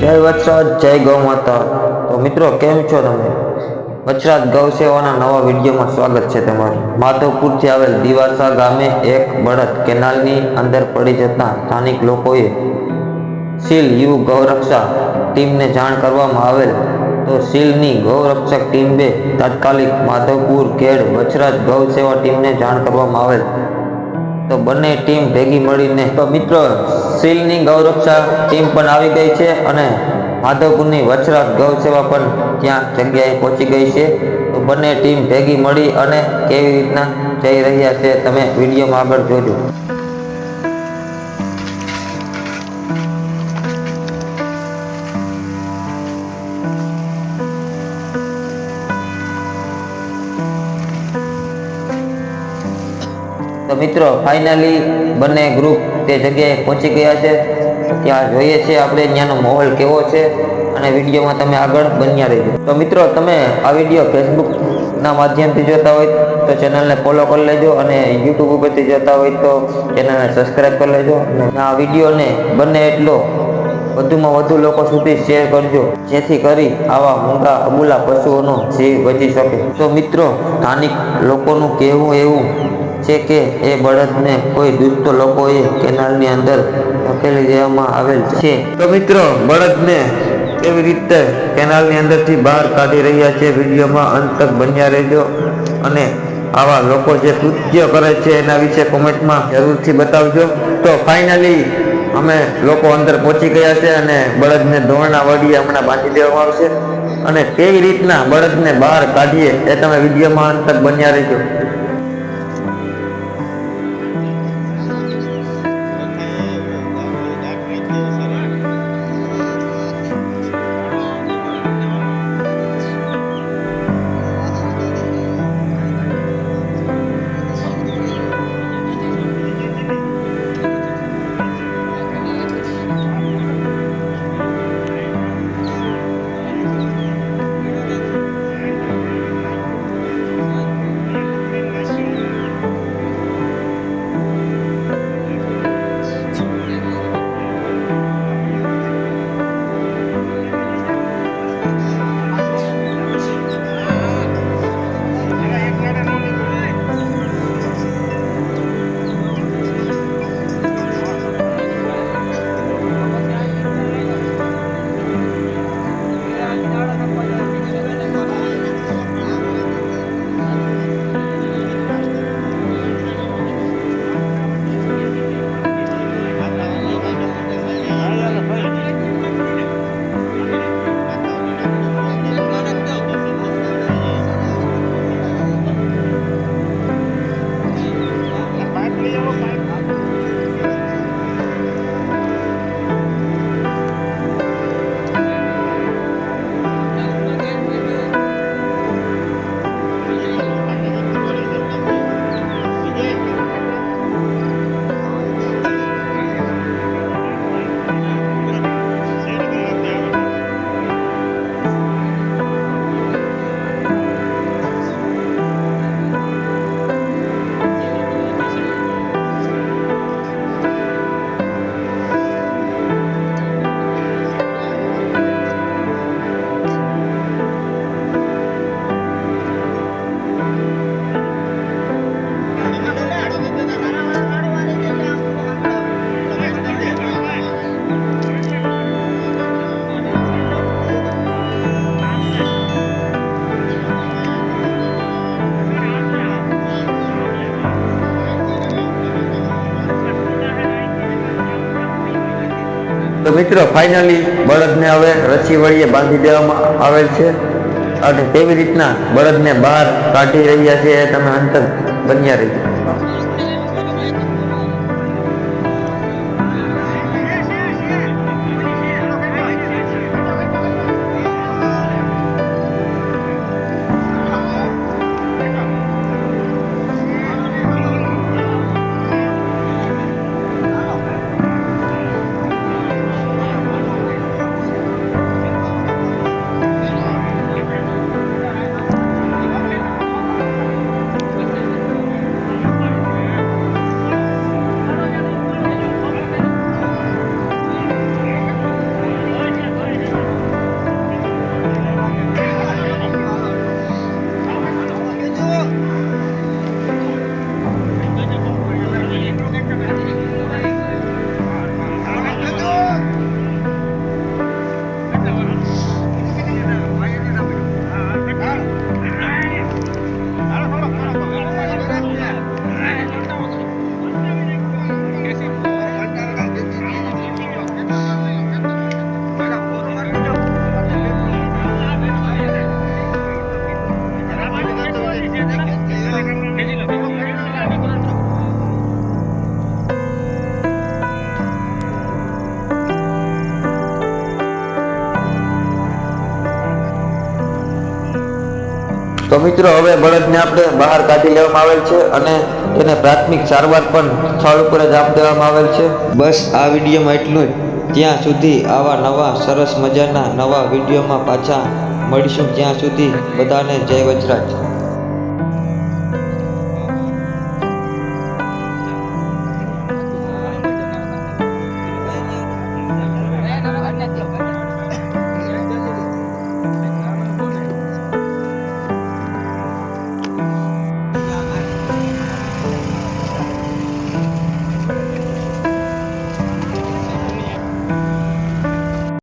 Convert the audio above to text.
જય વત્સરાજ જય ગૌ માતા તો મિત્રો, કેમ છો તમે? વચરાજ ગૌ સેવાના નવા વિડીયોમાં સ્વાગત છે તમારું. માધવપુરથી આવેલ દિવાસા ગામે એક બળદ કેનાલની અંદર પડી જતા સ્થાનિક લોકોએ સીલ યુ ગૌરક્ષા ટીમને જાણ કરવામાં આવેલ. તો સીલની ગૌરક્ષક ટીમ બે તાત્કાલિક માધવપુર કેડ વચરાજ ગૌ સેવા ટીમને જાણ કરવામાં આવેલ. તો બંને ટીમ ભેગી મળીને તો મિત્રો સીલની ગૌરક્ષા ટીમ પણ આવી ગઈ છે અને માધવપુરની વચરાત ગૌ સેવા પણ ત્યાં જગ્યાએ પહોંચી ગઈ છે. તો બંને ટીમ ભેગી મળી અને કેવી રીતના જઈ રહ્યા છે, તમે વિડીયોમાં આગળ જોજો. તો મિત્રો ફાઇનલી બંને ગ્રુપ તે જગ્યાએ પહોંચી ગયા છે. ત્યાં જોઈએ છીએ આપણે ત્યાંનો માહોલ કેવો છે અને વિડીયોમાં તમે આગળ બન્યા રહેજો. તો મિત્રો, તમે આ વીડિયો ફેસબુકના માધ્યમથી જોતા હોય તો ચેનલને ફોલો કરી લેજો અને યુટ્યુબ ઉપરથી જોતા હોય તો ચેનલને સબસ્ક્રાઈબ કરી લેજો. અને આ વિડીયોને બંને એટલો વધુમાં વધુ લોકો સુધી શેર કરજો, જેથી કરી આવા મૂંગા અબુલા પશુઓનો જીવ બચી શકે. તો મિત્રો, સ્થાનિક લોકોનું કહેવું એવું છે કે એ બળદને કોઈ દુષ્ટ લોકોએ કેનાલની અંદર ધકેલી દેવામાં આવેલ છે. તો મિત્રો, બળદને કેવી રીતે કેનાલની અંદરથી બહાર કાઢી રહ્યા છે. વિડીયોમાં અંત તક બન્યા રહેજો અને આવા લોકો જે કૃત્ય કરે છે એના વિશે કોમેન્ટમાં જરૂરથી બતાવજો. તો ફાઇનલી અમે લોકો અંદર પહોંચી ગયા છે અને બળદને ધોળના વડીએ હમણાં બાંધી દેવામાં આવશે. અને કેવી રીતના બળદને બહાર કાઢીએ એ તમે વિડીયોમાં અંત તક બન્યા રહેજો. તો મિત્રો ફાઇનલી બળદને હવે રસી વળીએ બાંધી દેવામાં આવેલ છે. અને તેવી રીતના બળદને બહાર કાઢી રહ્યા છે. તમે અંતર બન્યા રહી મિત્રો, હવે બળદને આપણે બહાર કાઢી લેવામાં આવેલ છે અને તેને પ્રાથમિક સારવાર પણ સ્થળ ઉપર જ આપી દેવામાં આવેલ છે. બસ આ વિડીયોમાં એટલું જ. ત્યાં સુધી આવા નવા સરસ મજાના નવા વિડીયોમાં પાછા મળીશું. ત્યાં સુધી બધાને જય વજરાજ